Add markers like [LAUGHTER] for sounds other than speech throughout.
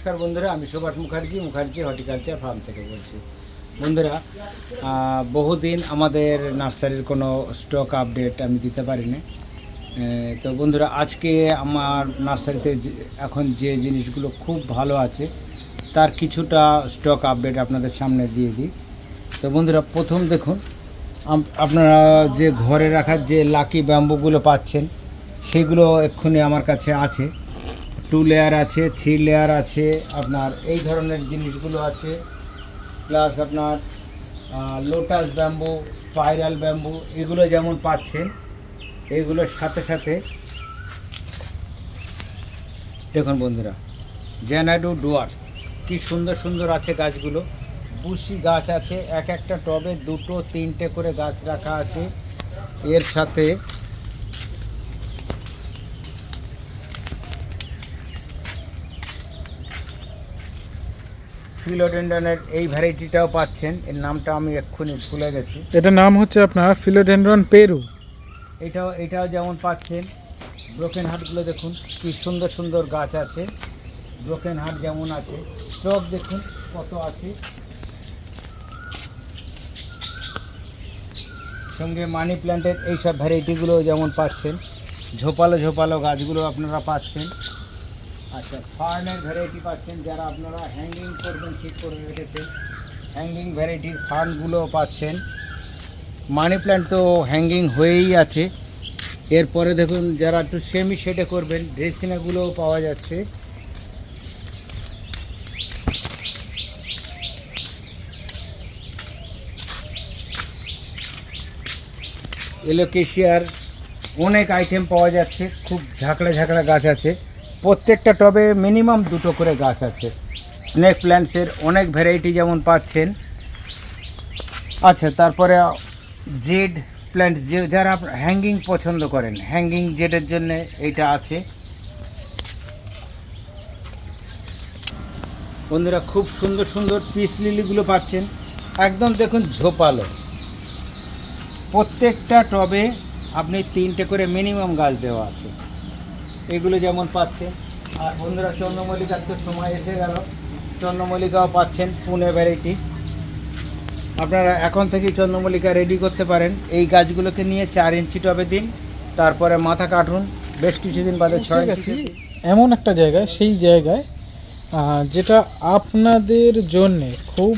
নমস্কার বন্ধুরা, আমি সুভাষ মুখার্জি মুখার্জি হর্টিকালচার ফার্ম থেকে বলছি। বন্ধুরা বহুদিন আমাদের নার্সারির কোনো স্টক আপডেট আমি দিতে পারিনি। তো বন্ধুরা, আজকে আমার নার্সারিতে এখন যে জিনিসগুলো খুব ভালো আছে, তার কিছুটা স্টক আপডেট আপনাদের সামনে দিয়ে দিই। তো বন্ধুরা, প্রথম দেখুন আপনারা যে ঘরে রাখার যে লাকি ব্যাম্বুগুলো পাচ্ছেন, সেগুলো এক্ষুনি আমার কাছে আছে। টু লেয়ার আছে থ্রি লেয়ার আছে, আপনার এই ধরনের জিনিসগুলো আছে। প্লাস আপনার লোটাস ব্যাম্বু স্পাইরাল ব্যাম্বু এগুলো যেমন পাচ্ছেন, এগুলোর সাথে সাথে দেখুন বন্ধুরা জ্যানাডু ডুয়ার কি সুন্দর সুন্দর আছে গাছগুলো। বুশি গাছ আছে, এক একটা টবে দুটো, তিনটে করে গাছ রাখা আছে। এর সাথে ফিলোডেন্ডনের এই ভ্যারাইটিটাও পাচ্ছেন। এর নামটা আমি এক্ষুনি ভুলে গেছি। এটার নাম হচ্ছে আপনার ফিলোডেন্ড্রন পেরু এটাও এটাও যেমন পাচ্ছেন ব্রোকেন হার্টগুলো দেখুন কি সুন্দর সুন্দর গাছ আছে। ব্রোকেন হার্ট যেমন আছে। স্টক দেখুন কত আছে। সঙ্গে মানি প্ল্যান্টের এইসব ভ্যারাইটিগুলো যেমন পাচ্ছেন। ঝোপালো ঝোপালো গাছগুলো আপনারা পাচ্ছেন। আচ্ছা ফার্নের ভ্যারাইটি পাচ্ছেন যারা আপনারা হ্যাঙ্গিং করবেন, ঠিক করে রেখেছেন। হ্যাঙ্গিং ভ্যারাইটির ফার্নগুলো পাচ্ছেন। মানি প্ল্যান্ট তো হ্যাঙ্গিং হয়েই আছে। এরপরে দেখুন, যারা একটু সেমি শেডে করবেন ড্রেসিনাগুলোও পাওয়া যাচ্ছে। এলোকেশিয়ার অনেক আইটেম পাওয়া যাচ্ছে। খুব ঝাঁকড়া ঝাঁকড়া গাছ আছে। প্রত্যেকটা টবে মিনিমাম দুটো করে গাছ আছে। স্নেক প্ল্যান্টসের অনেক ভ্যারাইটি যেমন পাচ্ছেন। আচ্ছা তারপরে জেড প্ল্যান্ট যে যারা হ্যাঙ্গিং পছন্দ করেন হ্যাঙ্গিং জেডের জন্য এইটা আছে। বন্ধুরা, খুব সুন্দর সুন্দর পিস লিলিগুলো পাচ্ছেন। একদম দেখুন ঝোপালো। প্রত্যেকটা টবে আপনি তিনটে করে মিনিমাম গাছ দেওয়া আছে। এগুলো যেমন পাচ্ছেন আর বন্ধুরা চন্দ্রমল্লিকার তো সময় এসে গেল। চন্দ্রমল্লিকাও পাচ্ছেন পুনে ভ্যারাইটি আপনারা এখন থেকেই চন্দ্রমল্লিকা রেডি করতে পারেন। এই গাছগুলোকে নিয়ে চার ইঞ্চি টবে দিন তারপরে মাথা কাটুন। বেশ কিছুদিন বাদে ছয় ঠিক ইঞ্চি এমন একটা জায়গায় সেই জায়গায় যেটা আপনাদের জন্যে খুব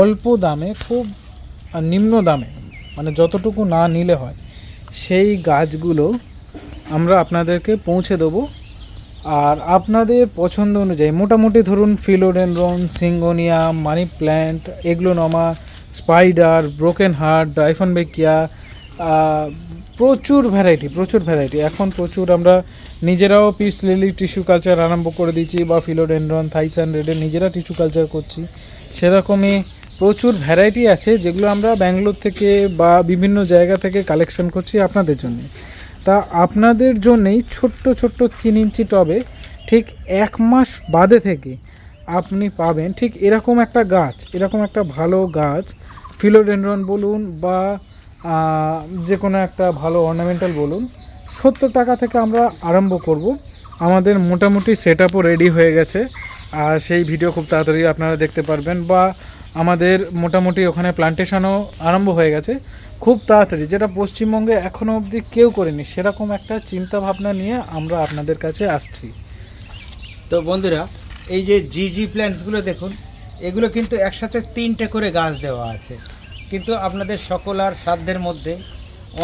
অল্প দামে খুব নিম্ন দামে মানে যতটুকু না নিলে হয় সেই গাছগুলো আমরা আপনাদেরকে পৌঁছে দেবো। আর আপনাদের পছন্দ অনুযায়ী, মোটামুটি ধরুন philodendron, syngonium, money plant, aglaonema, spider, broken heart dieffenbachia প্রচুর ভ্যারাইটি প্রচুর ভ্যারাইটি। এখন প্রচুর আমরা নিজেরাও পিস লিলি টিস্যু কালচার আরম্ভ করে দিচ্ছি বা ফিলোডেনড্রন, থাইসান রেডে নিজেরা টিস্যু কালচার করছি। সেরকমই প্রচুর ভ্যারাইটি আছে যেগুলো আমরা ব্যাঙ্গালোর থেকে বা বিভিন্ন জায়গা থেকে কালেকশন করছি আপনাদের জন্য। তা আপনাদের জন্যেই ছোট্ট ছোট্ট তিন ইঞ্চি টবে ঠিক এক মাস বাদে থেকে আপনি পাবেন ঠিক এরকম একটা গাছ, এরকম একটা ভালো গাছ, ফিলোডেন্ড্রন বলুন বা যে কোনো একটা ভালো অর্নামেন্টাল বলুন, সত্তর টাকা থেকে আমরা আরম্ভ করব। আমাদের মোটামুটি সেট রেডি হয়ে গেছে। আর সেই ভিডিও খুব তাড়াতাড়ি আপনারা দেখতে পারবেন বা আমাদের মোটামুটি ওখানে প্লান্টেশনও আরম্ভ হয়ে গেছে। খুব তাড়াতাড়ি, যেটা পশ্চিমবঙ্গে এখনও অবধি কেউ করেনি, সেরকম একটা চিন্তা ভাবনা নিয়ে আমরা আপনাদের কাছে আসছি। তো বন্ধুরা, এই যে জি জি প্ল্যান্টসগুলো দেখুন, এগুলো কিন্তু একসাথে তিনটে করে গাছ দেওয়া আছে। কিন্তু আপনাদের সকল আর সাধ্যের মধ্যে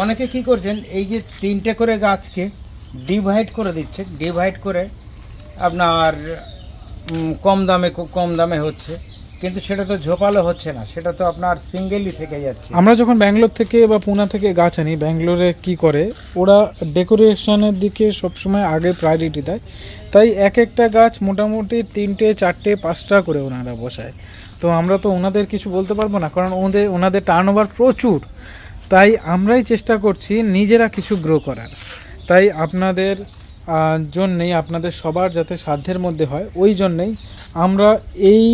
অনেকে কি করছেন, এই যে তিনটে করে গাছকে ডিভাইড করে দিচ্ছে। ডিভাইড করে আপনার কম দামে, খুব কম দামে হচ্ছে। কিন্তু সেটা তো ঝোপালো হচ্ছে না, সেটা তো আপনার সিঙ্গেলই থেকে যাচ্ছে। আমরা যখন ব্যাঙ্গালোর থেকে বা পুনা থেকে গাছ আনি ব্যাঙ্গালোরে কি করে, ওরা ডেকোরেশনের দিকে সবসময় আগে প্রায়োরিটি দেয়। তাই এক একটা গাছ মোটামুটি তিনটে, চারটে, পাঁচটা করে ওনারা বসায়। তো আমরা তো ওনাদের কিছু বলতে পারব না, কারণ ওদের, ওনাদের টার্ন ওভার প্রচুর। তাই আমরাই চেষ্টা করছি নিজেরা কিছু গ্রো করার। তাই আপনাদের জন্যেই, আপনাদের সবার যাতে সাধ্যের মধ্যে হয়, ওই জন্যেই আমরা এই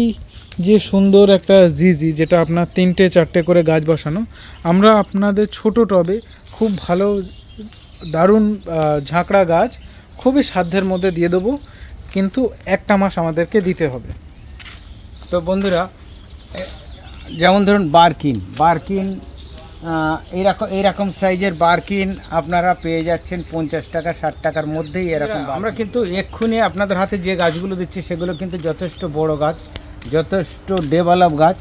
যে সুন্দর একটা জিজি যেটা আপনার তিনটে চারটে করে গাছ বসানো আমরা আপনাদের ছোট টবে খুব ভালো দারুণ ঝাঁকড়া গাছ খুবই সাধ্যের মধ্যে দিয়ে দেবো কিন্তু একটা মাস আমাদেরকে দিতে হবে। তো বন্ধুরা যেমন ধরুন বার্কিন বার্কিন এইরকম এইরকম সাইজের বার্কিন আপনারা পেয়ে যাচ্ছেন পঞ্চাশ টাকা ষাট টাকার মধ্যেই এরকম আমরা কিন্তু এক্ষুনি আপনাদের হাতে যে গাছগুলো দিচ্ছি সেগুলো কিন্তু যথেষ্ট বড় গাছ। যথেষ্ট ডেভেলপ গাছ।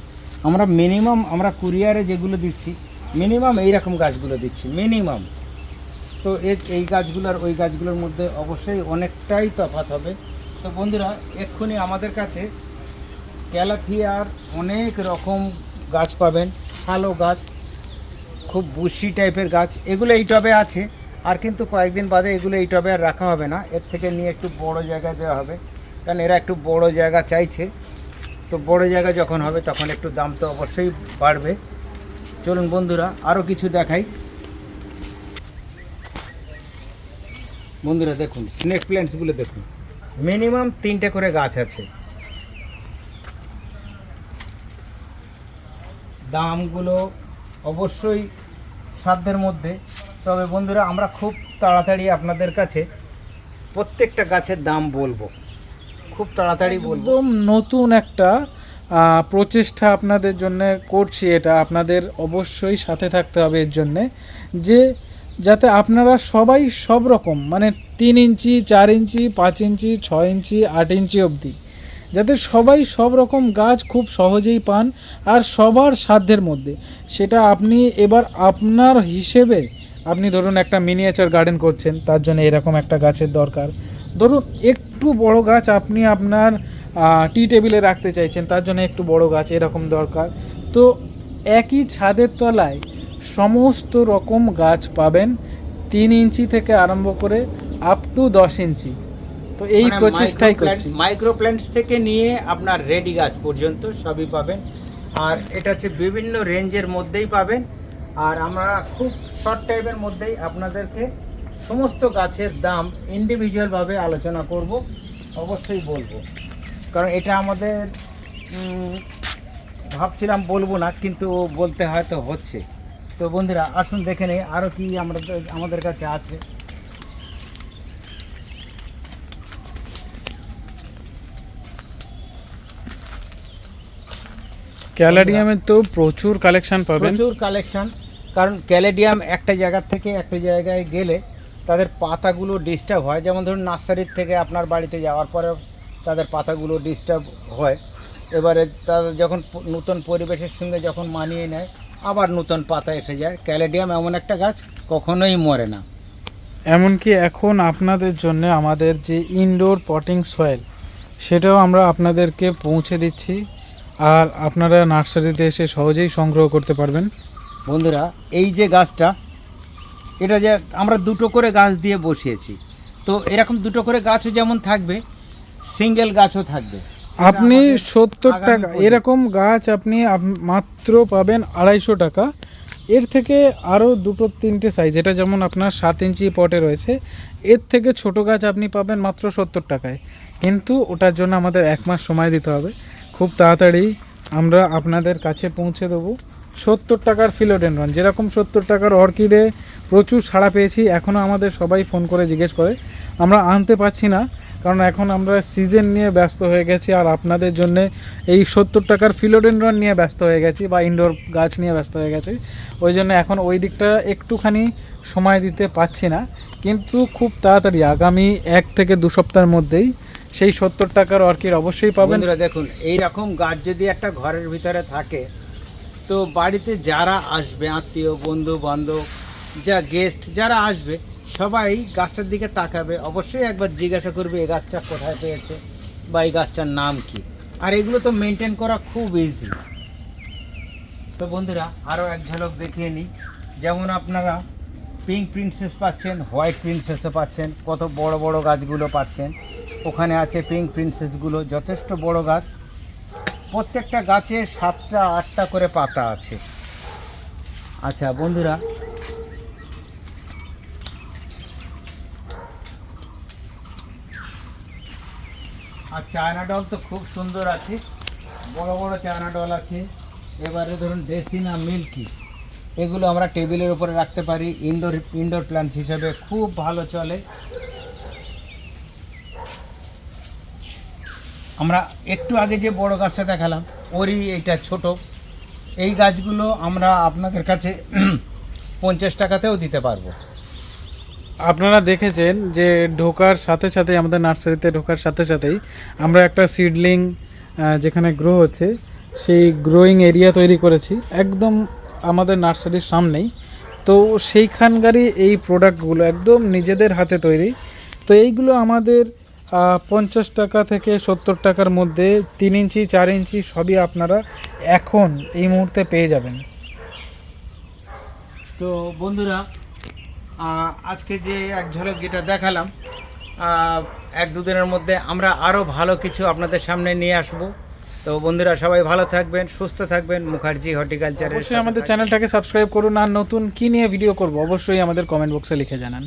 আমরা মিনিমাম আমরা কুরিয়ারে যেগুলো দিচ্ছি মিনিমাম এইরকম গাছগুলো দিচ্ছি মিনিমাম তো এই গাছগুলোর ওই গাছগুলোর মধ্যে অবশ্যই অনেকটাই তফাৎ হবে। তো বন্ধুরা, এক্ষুনি আমাদের কাছে ক্যালাথিয়ার অনেক রকম গাছ পাবেন। ভালো গাছ, খুব বুশি টাইপের গাছ, এগুলো এই টবে আছে। আর কিন্তু কয়েকদিন বাদে এগুলো এই টবে আর রাখা হবে না। এর থেকে নিয়ে একটু বড় জায়গায় দেওয়া হবে। কারণ এরা একটু বড় জায়গা চাইছে। তো বড় জায়গা যখন হবে, তখন একটু দাম তো অবশ্যই বাড়বে। চলুন বন্ধুরা আরও কিছু দেখাই। বন্ধুরা দেখুন স্নেক প্ল্যান্টসগুলো দেখুন। মিনিমাম তিনটে করে গাছ আছে। দামগুলো অবশ্যই সাধ্যের মধ্যে। তবে বন্ধুরা, আমরা খুব তাড়াতাড়ি আপনাদের কাছে প্রত্যেকটা গাছের দাম বলব। খুব তাড়াতাড়ি বলব। একদম নতুন একটা প্রচেষ্টা আপনাদের জন্য করছি এটা। আপনাদের অবশ্যই সাথে থাকতে হবে এর জন্যে। যে, যাতে আপনারা সবাই সব রকম মানে তিন ইঞ্চি, চার ইঞ্চি, পাঁচ ইঞ্চি, ছয় ইঞ্চি, আট ইঞ্চি অবধি, যাতে সবাই সব রকম গাছ খুব সহজেই পান আর সবার সাধ্যের মধ্যে। সেটা আপনি এবার আপনার হিসেবে, আপনি ধরুন একটা মিনিয়েচার গার্ডেন করছেন, তার জন্য এরকম একটা গাছের দরকার। ধরুন একটু বড় গাছ আপনি আপনার টি টেবিলে রাখতে চাইছেন তার জন্য একটু বড় গাছ এরকম দরকার। তো একই ছাদের তলায় সমস্ত রকম গাছ পাবেন তিন ইঞ্চি থেকে আরম্ভ করে আপ টু দশ ইঞ্চি। তো এই মানে প্রচেষ্টাই করছি। মাইক্রো প্ল্যান্টস থেকে নিয়ে আপনার রেডি গাছ পর্যন্ত সবই পাবেন। আর এটা হচ্ছে বিভিন্ন রেঞ্জের মধ্যেই পাবেন। আর আমরা খুব শর্ট টাইমের মধ্যেই আপনাদেরকে সমস্ত গাছের দাম ইন্ডিভিজুয়ালভাবে আলোচনা করব অবশ্যই বলব। কারণ এটা আমাদের ভাবছিলাম বলব না কিন্তু বলতে হয়তো হচ্ছে। তো বন্ধুরা আসুন দেখে নেই আরও কি আমরা আমাদের কাছে আছে। ক্যালারিয়ামের তো প্রচুর কালেকশন পাবেন। প্রচুর কালেকশন কারণ ক্যালেডিয়াম একটা জায়গা থেকে একটা জায়গায় গেলে তাদের পাতাগুলো ডিস্টার্ব হয়। যেমন ধরুন নার্সারির থেকে আপনার বাড়িতে যাওয়ার পরে তাদের পাতাগুলো ডিস্টার্ব হয়। এবারে তাদের যখন নতুন পরিবেশের সঙ্গে যখন মানিয়ে নেয় আবার নতুন পাতা এসে যায়। ক্যালেডিয়াম এমন একটা গাছ কখনোই মরে না। এমনকি এখন আপনাদের জন্য আমাদের যে ইনডোর পটিং সয়েল সেটাও আমরা আপনাদেরকে পৌঁছে দিচ্ছি। আর আপনারা নার্সারিতে এসে সহজেই সংগ্রহ করতে পারবেন। বন্ধুরা এই যে গাছটা এটা যে আমরা দুটো করে গাছ দিয়ে বসিয়েছি। তো এরকম দুটো করে গাছও যেমন থাকবে সিঙ্গেল গাছও থাকবে। আপনি সত্তর টাকা এরকম গাছ আপনি মাত্র পাবেন আড়াইশো টাকা। এর থেকে আরও দুটো তিনটে সাইজ এটা যেমন আপনার সাত ইঞ্চি পটে রয়েছে এর থেকে ছোট গাছ আপনি পাবেন মাত্র সত্তর টাকায়। কিন্তু ওটার জন্য আমাদের এক মাস সময় দিতে হবে। খুব তাড়াতাড়ি আমরা আপনাদের কাছে পৌঁছে দেবো। সত্তর টাকার ফিলোডেন্ড্রন, যেরকম সত্তর টাকার অর্কিডে প্রচুর সাড়া পেয়েছি, এখনও আমাদের সবাই ফোন করে জিজ্ঞেস করে। আমরা আনতে পারছি না, কারণ এখন আমরা সিজন নিয়ে ব্যস্ত হয়ে গেছি, আর আপনাদের জন্যে এই সত্তর টাকার ফিলোডেন্ড্রন নিয়ে ব্যস্ত হয়ে গেছি, বা ইনডোর গাছ নিয়ে ব্যস্ত হয়ে গেছি। ওই জন্য এখন ওই দিকটা একটুখানি সময় দিতে পারছি না, কিন্তু খুব তাড়াতাড়ি, আগামী এক থেকে দু সপ্তাহের মধ্যেই সেই সত্তর টাকার অর্কিড অবশ্যই পাবেন। দেখুন এই রকম গাছ যদি একটা ঘরের ভিতরে থাকে তো বাড়িতে যারা আসবে, আত্মীয়, বন্ধু, বান্ধব, যা গেস্ট যারা আসবে, সবাই গাছটার দিকে তাকাবে। অবশ্যই একবার জিজ্ঞাসা করবে এই গাছটা কোথায় পেয়েছে বা এই গাছটার নাম কি। আর এগুলো তো মেনটেন করা খুব ইজি তো বন্ধুরা আরও এক ঝলক দেখিয়ে নিই। যেমন আপনারা পিঙ্ক প্রিন্সেস পাচ্ছেন হোয়াইট প্রিন্সেসও পাচ্ছেন, কত বড় বড় গাছগুলো পাচ্ছেন। ওখানে আছে পিঙ্ক প্রিন্সেসগুলো যথেষ্ট বড় গাছ। প্রত্যেকটা গাছে সাতটা আটটা করে পাতা আছে। আচ্ছা বন্ধুরা। আর চায়না ডল তো খুব সুন্দর আছে। বড় বড় চায়না ডল আছে। এবারে ধরুন ডেসিনা মিল্কি। এগুলো আমরা টেবিলের উপরে রাখতে পারি। ইনডোর ইনডোর প্ল্যান্টস হিসাবে খুব ভালো চলে। আমরা একটু আগে যে বড় গাছটা দেখালাম, ওরই এটা ছোট। এই গাছগুলো আমরা আপনাদের কাছে [CLEARS THROAT] পঞ্চাশ টাকাতেও দিতে পারব। আপনারা দেখেছেন যে ঢোকার সাথে সাথে, আমাদের নার্সারিতে ঢোকার সাথে সাথেই আমরা একটা সিডলিং যেখানে গ্রো হচ্ছে, সেই গ্রোয়িং এরিয়া তৈরি করেছি, একদম আমাদের নার্সারির সামনেই। তো সেইখানকারই এই প্রোডাক্টগুলো একদম নিজেদের হাতে তৈরি। তো এইগুলো আমাদের পঞ্চাশ টাকা থেকে সত্তর টাকার মধ্যে তিন ইঞ্চি চার ইঞ্চি সবই আপনারা এখন এই মুহূর্তে পেয়ে যাবেন। তো বন্ধুরা আজকে যে এক ঝলক যেটা দেখালাম এক দুদিনের মধ্যে আমরা আরও ভালো কিছু আপনাদের সামনে নিয়ে আসব। তো বন্ধুরা সবাই ভালো থাকবেন সুস্থ থাকবেন। মুখার্জি হর্টিকালচারের অবশ্যই আমাদের চ্যানেলটাকে সাবস্ক্রাইব করুন আর নতুন কি নিয়ে ভিডিও করব অবশ্যই আমাদের কমেন্ট বক্সে লিখে জানান।